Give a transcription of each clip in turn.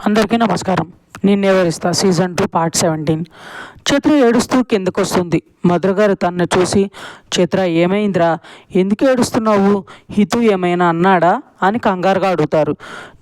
అందరికీ నమస్కారం. నేను వివరిస్తా season two part seventeen. Chitra ఏడుస్తూ కిందకు వస్తుంది మధుర గారు తన్ను చూసి చిత్ర ఏమైందిరా? ఎందుకు ఏడుస్తున్నావు? హితు ఏమైనా అన్నాడా? అని కంగారుగా అడుగుతారు.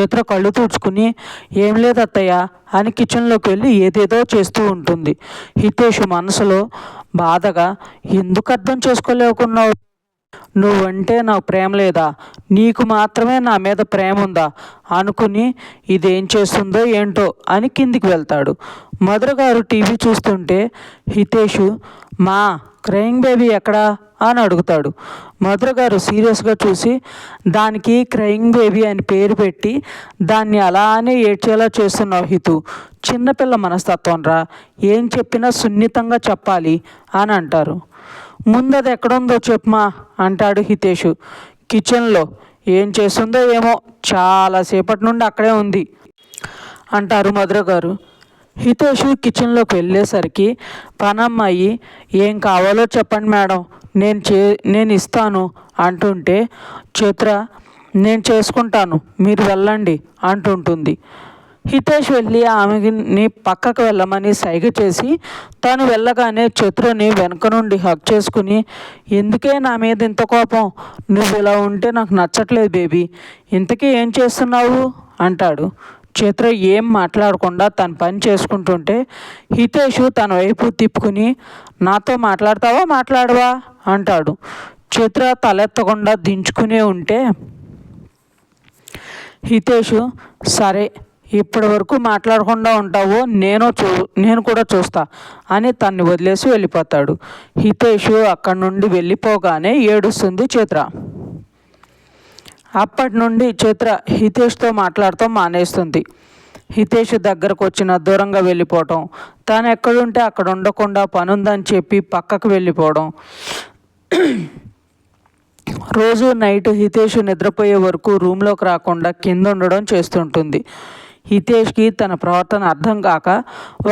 చిత్ర కళ్ళు తుడుచుకుని ఏం లేదు అత్తయ్య అని కిచెన్లోకి వెళ్ళి ఏదేదో చేస్తూ ఉంటుంది. హితేష్ మనసులో బాధగా ఎందుకు అర్థం చేసుకోలేకున్నావు? నువ్వంటే నాకు ప్రేమ లేదా? నీకు మాత్రమే నా మీద ప్రేమ ఉందా? అనుకుని ఇదేం చేస్తుందో ఏంటో అని కిందికి వెళ్తాడు. మధుర గారు టీవీ చూస్తుంటే హితేషు మా క్రయింగ్ బేబీ ఎక్కడా? అని అడుగుతాడు. మధుర గారు సీరియస్గా చూసి దానికి క్రయింగ్ బేబీ అని పేరు పెట్టి దాన్ని అలానే ఏడ్చేలా చేస్తున్నావు హితు. చిన్నపిల్ల మనస్తత్వం రా. ఏం చెప్పినా సున్నితంగా చెప్పాలి అని అంటారు. ముందు అది ఎక్కడుందో చెప్పమా అంటాడు హితేషు. కిచెన్లో ఏం చేస్తుందో ఏమో చాలాసేపటి నుండి అక్కడే ఉంది అంటారు మధుర గారు. హితేషు కిచెన్లోకి వెళ్ళేసరికి పనమ్మాయి ఏం కావాలో చెప్పండి మేడం. నేను చే నేను ఇస్తాను అంటుంటే చిత్ర నేను చేసుకుంటాను మీరు వెళ్ళండి అంటుంటుంది. హితేష్ వెళ్ళి ఆమెని పక్కకు వెళ్ళమని సైగ చేసి తను వెళ్ళగానే చతురుని వెనుక నుండి హక్ చేసుకుని ఎందుకే నా మీద ఇంత కోపం? నువ్వు ఇలా ఉంటే నాకు నచ్చట్లేదు బేబీ. ఇంతకీ ఏం చేస్తున్నావు? అంటాడు. చిత్ర ఏం మాట్లాడకుండా తన పని చేసుకుంటుంటే హితేష్ తన వైపు తిప్పుకుని నాతో మాట్లాడతావా? మాట్లాడవా? అంటాడు. చిత్ర తలెత్తకుండా దించుకునే ఉంటే హితేష్ సరే ఇప్పటి వరకు మాట్లాడకుండా ఉంటావో నేను చూ నేను కూడా చూస్తా అని తన్ని వదిలేసి వెళ్ళిపోతాడు. హితేష్ అక్కడి నుండి వెళ్ళిపోగానే ఏడుస్తుంది చిత్ర. అప్పటి నుండి చిత్ర హితేష్తో మాట్లాడటం మానేస్తుంది. హితేష్ దగ్గరకు వచ్చిన దూరంగా వెళ్ళిపోవటం తాను ఎక్కడుంటే అక్కడ ఉండకుండా పనుందని చెప్పి పక్కకు వెళ్ళిపోవడం. రోజు నైట్ హితేష్ నిద్రపోయే వరకు రూమ్లోకి రాకుండా కింద ఉండడం చేస్తుంటుంది. హితేష్కి తన ప్రవర్తన అర్థం కాక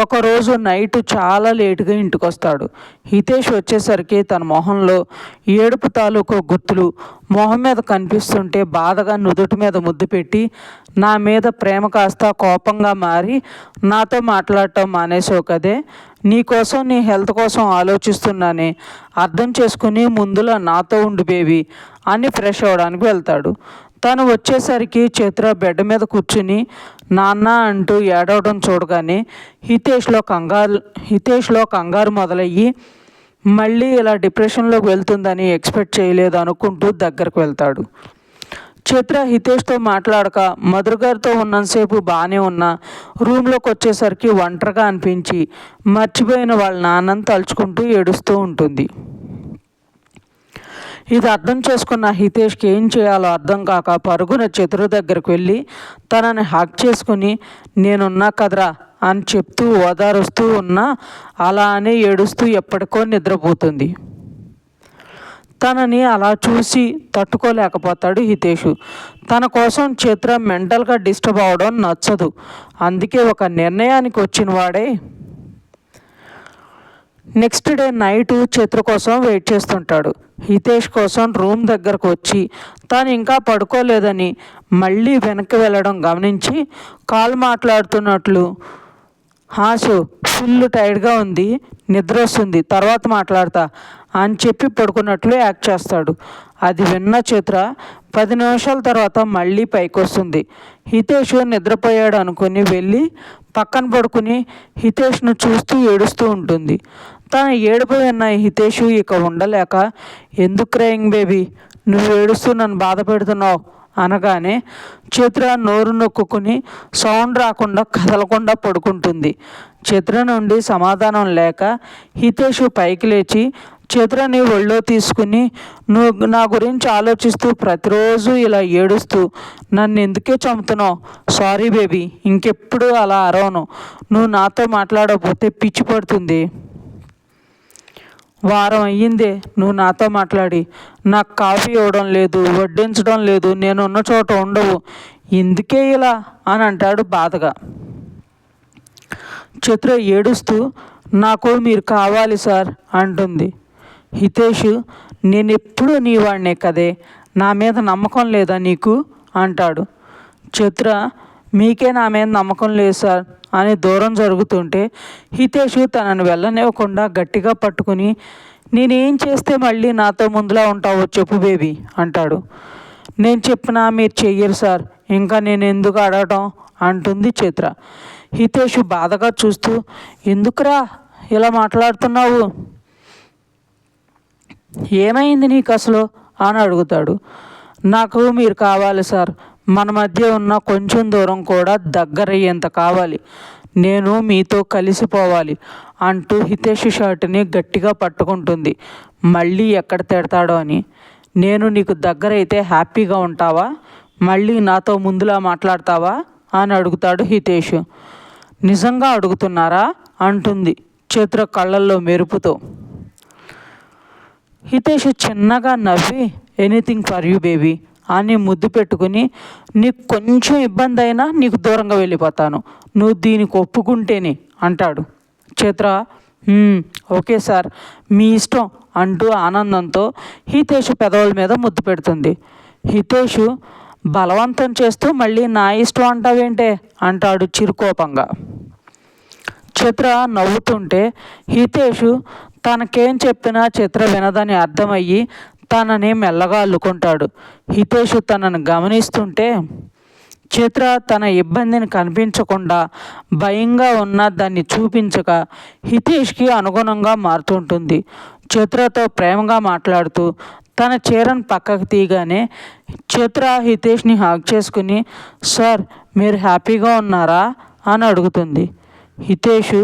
ఒకరోజు నైట్ చాలా లేటుగా ఇంటికి వస్తాడు హితేష్ వచ్చేసరికి తన మొహంలో ఏడుపు తాలూకు గుర్తులు మొహం మీద కనిపిస్తుంటే బాధగా నుదుటి మీద ముద్దు పెట్టి నా మీద ప్రేమ కాస్త కోపంగా మారి నాతో మాట్లాడటం మానేసావు కదే. నీకోసం నీ హెల్త్ కోసం ఆలోచిస్తున్నానే. అర్థం చేసుకుని ముందులా నాతో ఉండు బేబీ అని ఫ్రెష్ అవ్వడానికి వెళ్తాడు. తను వచ్చేసరికి చిత్ర బెడ్ మీద కూర్చుని నాన్న అంటూ ఏడవడం చూడగానే హితేష్లో కంగారు హితేష్లో కంగారు మొదలయ్యి మళ్ళీ ఇలా డిప్రెషన్లోకి వెళ్తుందని ఎక్స్పెక్ట్ చేయలేదు అనుకుంటూ దగ్గరకు వెళ్తాడు. చిత్ర హితేష్తో మాట్లాడక మధుర గారితో ఉన్నంతసేపు బాగానే ఉన్నా రూమ్లోకి వచ్చేసరికి ఒంటరిగా అనిపించి మర్చిపోయిన వాళ్ళ నాన్నని తలుచుకుంటూ ఏడుస్తూ ఉంటుంది. ఇది అర్థం చేసుకున్న హితేష్కి ఏం చేయాలో అర్థం కాక పరుగున చతురు దగ్గరకు వెళ్ళి తనని హక్ చేసుకుని నేనున్నా కదరా అని చెప్తూ ఓదారుస్తూ ఉన్నా అలానే ఏడుస్తూ ఎప్పటికో నిద్రపోతుంది. తనని అలా చూసి తట్టుకోలేకపోతాడు హితేషు. తన కోసం చిత్ర మెంటల్గా డిస్టర్బ్ అవడం నచ్చదు. అందుకే ఒక నిర్ణయానికి వచ్చిన వాడే నెక్స్ట్ డే నైట్ చిత్ర కోసం వెయిట్ చేస్తుంటాడు. హితేష్ కోసం రూమ్ దగ్గరకు వచ్చి తాను ఇంకా పడుకోలేదని మళ్ళీ వెనక్కి వెళ్ళడం గమనించి కాల్ మాట్లాడుతున్నట్లు. హాసు ఫుల్ టైర్డ్గా ఉంది నిద్ర వస్తుంది తర్వాత మాట్లాడతా అని చెప్పి పడుకున్నట్లు యాక్ట్ చేస్తాడు. అది విన్న చిత్ర పది నిమిషాల తర్వాత మళ్ళీ పైకి వస్తుంది హితేష్ నిద్రపోయాడు అనుకుని వెళ్ళి పక్కన పడుకుని హితేష్ను చూస్తూ ఏడుస్తూ ఉంటుంది. తన ఏడుపు విన్న హితేషు ఇక ఉండలేక ఎందుకు క్రయింగ్ బేబీ? నువ్వు ఏడుస్తూ నన్ను బాధ పెడుతున్నావు అనగానే చిత్ర నోరు నొక్కుని సౌండ్ రాకుండా కదలకుండా పడుకుంటుంది. చిత్ర నుండి సమాధానం లేక హితేషు పైకి లేచి చిత్రని ఒళ్ళో తీసుకుని నువ్వు నా గురించి ఆలోచిస్తూ ప్రతిరోజు ఇలా ఏడుస్తూ నన్ను ఎందుకే చంపుతున్నావు? సారీ బేబీ ఇంకెప్పుడు అలా అరవను. నువ్వు నాతో మాట్లాడకపోతే పిచ్చి పడుతుంది. వారం అయ్యిందే నువ్వు నాతో మాట్లాడి. నాకు కాఫీ ఇవ్వడం లేదు వడ్డించడం లేదు నేను ఉన్న చోట ఉండవు. ఎందుకే ఇలా? అని అంటాడు బాధగా. చిత్ర ఏడుస్తూ నాకు మీరు కావాలి సార్ అంటుంది. హితేష్ నేను ఎప్పుడూ నీ వాడినే కదే నా మీద నమ్మకం లేదా నీకు? అంటాడు. చిత్ర మీకే నా మీద నమ్మకం లేదు సార్ అని దూరం జరుగుతుంటే హితేషు తనను వెళ్ళనివ్వకుండా గట్టిగా పట్టుకుని నేనేం చేస్తే మళ్ళీ నాతో ముందులా ఉంటావో చెప్పు బేబీ అంటాడు. నేను చెప్పినా మీరు చెయ్యరు సార్ ఇంకా నేను ఎందుకు అడగటం? అంటుంది చిత్ర. హితేషు బాధగా చూస్తూ ఎందుకురా ఇలా మాట్లాడుతున్నావు? ఏమైంది నీకు అసలు? అని అడుగుతాడు. నాకు మీరు కావాలి సార్ మన మధ్య ఉన్న కొంచెం దూరం కూడా దగ్గరయ్యేంత కావాలి. నేను మీతో కలిసిపోవాలి అంటూ హితేష్ షర్ట్ని గట్టిగా పట్టుకుంటుంది. మళ్ళీ ఎక్కడ తిడతాడో అని. నేను నీకు దగ్గరైతే హ్యాపీగా ఉంటావా? మళ్ళీ నాతో ముందులా మాట్లాడతావా? అని అడుగుతాడు హితేష్. నిజంగా అడుగుతున్నారా? అంటుంది చిత్ర కళ్ళల్లో మెరుపుతో. హితేష్ చిన్నగా నవ్వి ఎనీథింగ్ ఫర్ యూ బేబీ. అని ముద్దు పెట్టుకుని నీకు కొంచెం ఇబ్బంది అయినా నీకు దూరంగా వెళ్ళిపోతాను. నువ్వు దీనికి ఒప్పుకుంటేనే అంటాడు. చిత్ర ఓకే సార్ మీ ఇష్టం అంటూ ఆనందంతో హితేష్ పెదవుల మీద ముద్దు పెడుతుంది. హితేషు బలవంతం చేస్తూ మళ్ళీ నా ఇష్టం అంటావేంటే? అంటాడు చిరుకోపంగా. చిత్ర నవ్వుతుంటే హితేషు తనకేం చెప్పినా చిత్ర వినదని అర్థమయ్యి తనని మెల్లగా అల్లుకుంటాడు. హితేషు తనను గమనిస్తుంటే చిత్ర తన ఇబ్బందిని కనిపించకుండా భయంగా ఉన్న దాన్ని చూపించక హితేష్కి అనుగుణంగా మారుతుంటుంది. చిత్రతో ప్రేమగా మాట్లాడుతూ తన చీరను పక్కకు తీయగానే చిత్ర హితేష్ని హాక్ చేసుకుని సార్ మీరు హ్యాపీగా ఉన్నారా? అని అడుగుతుంది. హితేషు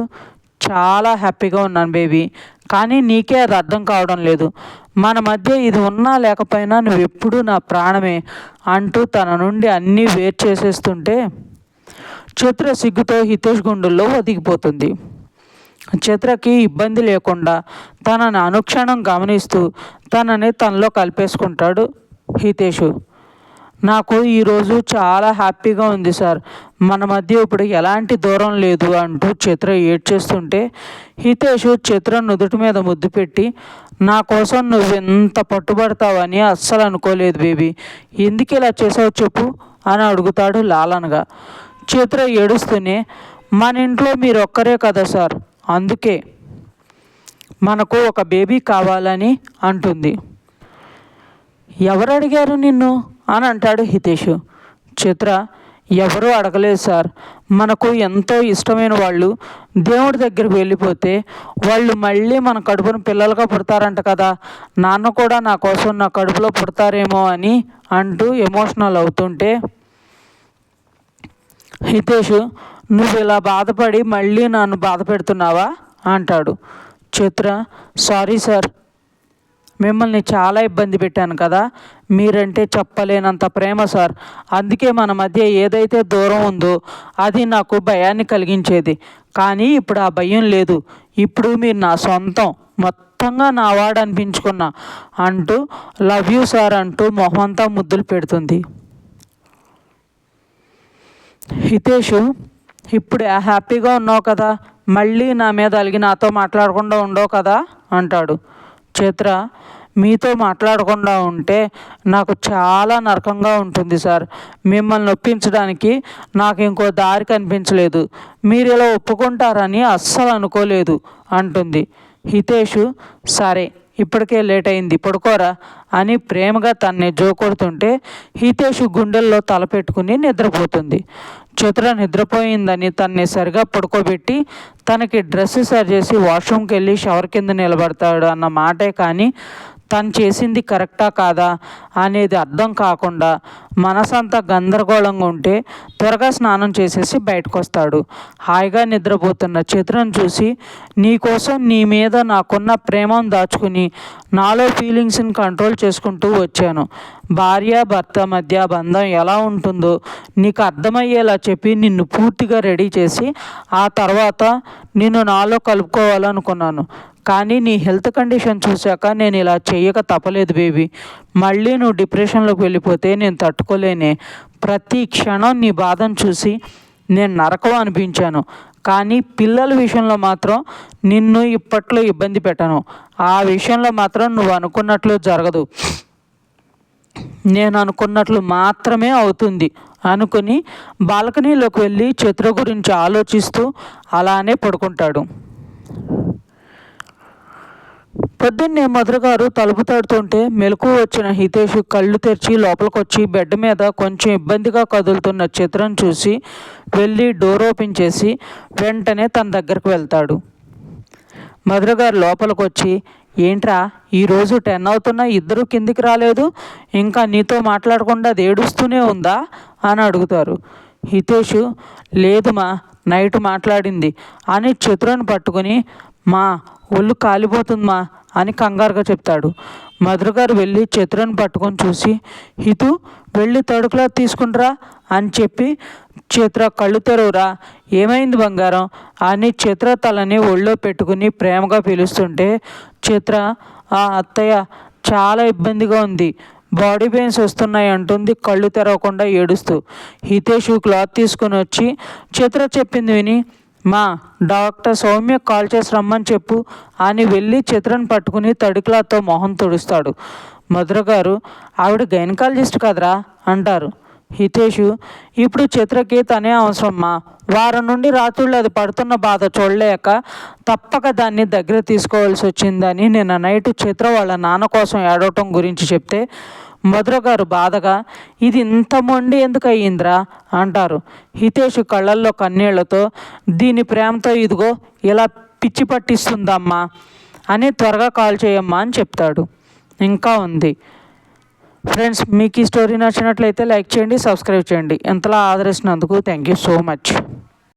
చాలా హ్యాపీగా ఉన్నాను బేబీ కానీ నీకే అది అర్థం కావడం లేదు. మన మధ్య ఇది ఉన్నా లేకపోయినా నువ్వు ఎప్పుడూ నా ప్రాణమే అంటూ తన నుండి అన్నీ వేరు చేసేస్తుంటే చిత్ర సిగ్గుతో హితేష్ గుండెల్లో ఒదిగిపోతుంది. చిత్రకి ఇబ్బంది లేకుండా తనని అనుక్షణం గమనిస్తూ తనని తనలో కలిపేసుకుంటాడు హితేషు. నాకు ఈరోజు చాలా హ్యాపీగా ఉంది సార్. మన మధ్య ఇప్పుడు ఎలాంటి దూరం లేదు అంటూ చిత్ర ఏడ్చేస్తుంటే హితేషు చిత్ర నుదుటి మీద ముద్దు పెట్టి నా కోసం నువ్వు ఎంత పట్టుబడతావని అస్సలు అనుకోలేదు బేబీ. ఎందుకు ఇలా చేసావు చెప్పు అని అడుగుతాడు లాలనగా. చిత్ర ఏడుస్తూనే మన ఇంట్లో మీరు ఒక్కరే కదా సార్. అందుకే మనకు ఒక బేబీ కావాలని అంటుంది. ఎవరు అడిగారు నిన్ను? అని అంటాడు హితేష్. చిత్ర ఎవరూ అడగలేదు సార్. మనకు ఎంతో ఇష్టమైన వాళ్ళు దేవుడి దగ్గరికి వెళ్ళిపోతే వాళ్ళు మళ్ళీ మన కడుపును పిల్లలుగా పుడతారంట కదా. నాన్న కూడా నా కోసం నా కడుపులో పుడతారేమో అని అంటూ ఎమోషనల్ అవుతుంటే హితేష్ నువ్వు ఇలా బాధపడి మళ్ళీ నన్ను బాధ పెడుతున్నావా? అంటాడు. Chitra sorry sir. మిమ్మల్ని చాలా ఇబ్బంది పెట్టాను కదా. మీరంటే చెప్పలేనంత ప్రేమ సార్. అందుకే మన మధ్య ఏదైతే దూరం ఉందో అది నాకు భయాన్ని కలిగించేది. కానీ ఇప్పుడు ఆ భయం లేదు. ఇప్పుడు మీరు నా సొంతం. మొత్తంగా నా వాడు అనిపించుకున్నా అంటూ లవ్ యూ సార్ అంటూ మొహంతా ముద్దులు పెడుతుంది. హితేషు ఇప్పుడు హ్యాపీగా ఉన్నావు కదా. మళ్ళీ నా మీద అలిగి నాతో మాట్లాడకుండా ఉండవు కదా అంటాడు. చిత్ర మీతో మాట్లాడకుండా ఉంటే నాకు చాలా నరకంగా ఉంటుంది సార్. మిమ్మల్ని ఒప్పించడానికి నాకు ఇంకో దారి కనిపించలేదు. మీరు ఇలా ఒప్పుకుంటారని అస్సలు అనుకోలేదు అంటుంది. హితేషు సరే ఇప్పటికే లేట్ అయింది పడుకోరా అని ప్రేమగా తన్ని జోకొడుతుంటే హితేషు గుండెల్లో తలపెట్టుకుని నిద్రపోతుంది. చిత్ర నిద్రపోయిందని తన్ని సరిగా పడుకోబెట్టి తనకి డ్రెస్ సరి చేసి వాష్రూమ్కి వెళ్ళి షవర్ కింద నిలబడతాడు అన్న మాటే కానీ తను చేసింది కరెక్టా కాదా అనేది అర్థం కాకుండా మనసంతా గందరగోళంగా ఉంటే త్వరగా స్నానం చేసేసి బయటకు వస్తాడు హాయిగా నిద్రపోతున్న చిత్రం చూసి నీకోసం నీ మీద నాకున్న ప్రేమను దాచుకుని నాలో ఫీలింగ్స్ని కంట్రోల్ చేసుకుంటూ వచ్చాను. భార్య భర్త మధ్య బంధం ఎలా ఉంటుందో నీకు అర్థమయ్యేలా చెప్పి నిన్ను పూర్తిగా రెడీ చేసి ఆ తర్వాత నిన్ను నాలో కలుపుకోవాలనుకున్నాను. కానీ నీ హెల్త్ కండిషన్ చూశాక నేను ఇలా చేయక తప్పలేదు బేబీ. మళ్ళీ నువ్వు డిప్రెషన్లోకి వెళ్ళిపోతే నేను తట్టుకోలేనే. ప్రతి క్షణం నీ బాధను చూసి నేను నరకం అనిపించాను. కానీ పిల్లల విషయంలో మాత్రం నిన్ను ఇప్పట్లో ఇబ్బంది పెట్టను. ఆ విషయంలో మాత్రం నువ్వు అనుకున్నట్లు జరగదు. నేను అనుకున్నట్లు మాత్రమే అవుతుంది అనుకుని బాల్కనీలోకి వెళ్ళి చిత్ర గురించి ఆలోచిస్తూ అలానే పడుకుంటాడు. పొద్దున్నే మధురగారు తలుపు తడుతుంటే మెలకు వచ్చిన హితేష్ కళ్ళు తెరిచి లోపలికొచ్చి బెడ్ మీద కొంచెం ఇబ్బందిగా కదులుతున్న చిత్రం చూసి వెళ్ళి డోర్ ఓపెన్ చేసి వెంటనే తన దగ్గరకు వెళ్తాడు. మధురగారు లోపలికి వచ్చి ఏంట్రా ఈరోజు టెన్ అవుతున్నా ఇద్దరు కిందికి రాలేదు? ఇంకా నీతో మాట్లాడకుండా అది ఏడుస్తూనే ఉందా? అని అడుగుతారు. హితేష్ లేదు మా నైట్ మాట్లాడింది. అని చిత్రాన్ని పట్టుకుని మా ఒళ్ళు కాలిపోతుందమ్మా అని కంగారుగా చెప్తాడు. మధుర గారు వెళ్ళి చిత్రను పట్టుకొని చూసి హితు వెళ్ళి తడుకులా తీసుకుంటరా అని చెప్పి చిత్ర కళ్ళు తెరవురా. ఏమైంది బంగారం? అని చిత్ర తలని ఒళ్ళో పెట్టుకుని ప్రేమగా పిలుస్తుంటే చిత్ర ఆ అత్తయ్య చాలా ఇబ్బందిగా ఉంది. బాడీ పెయిన్స్ వస్తున్నాయి అంటుంది కళ్ళు తెరవకుండా ఏడుస్తూ. హితేషు క్లాత్ తీసుకుని వచ్చి చిత్ర చెప్పింది విని మా డాక్టర్ సౌమ్య కాల్ చేసి రమ్మని చెప్పు అని వెళ్ళి చిత్రను పట్టుకుని తడిక్లాత్తో మొహం తుడుస్తాడు. మధుర గారు ఆవిడ గైనకాలజిస్ట్ కదరా? అంటారు. హితేషు ఇప్పుడు చిత్రకి తనే అవసరమ్మా. వారం నుండి రాత్రుళ్ళు అది పడుతున్న బాధ చూడలేక తప్పక దాన్ని దగ్గర తీసుకోవాల్సి వచ్చిందని నిన్న నైట్ చిత్ర వాళ్ళ నాన్న కోసం ఏడవటం గురించి చెప్తే మధుర గారు బాధగా ఇది ఇంత మొండి ఎందుకు అయ్యిందిరా అంటారు. హితేష్ కళ్ళల్లో కన్నీళ్ళతో దీని ప్రేమతో ఇదిగో ఇలా పిచ్చి పట్టిస్తుందమ్మా అని త్వరగా కాల్ చేయమ్మా అని చెప్తాడు. ఇంకా ఉంది. ఫ్రెండ్స్ మీకు ఈ స్టోరీ నచ్చినట్లయితే లైక్ చేయండి సబ్స్క్రైబ్ చేయండి. ఎంతలా ఆదరిస్తున్నందుకు థ్యాంక్ యూ సో మచ్.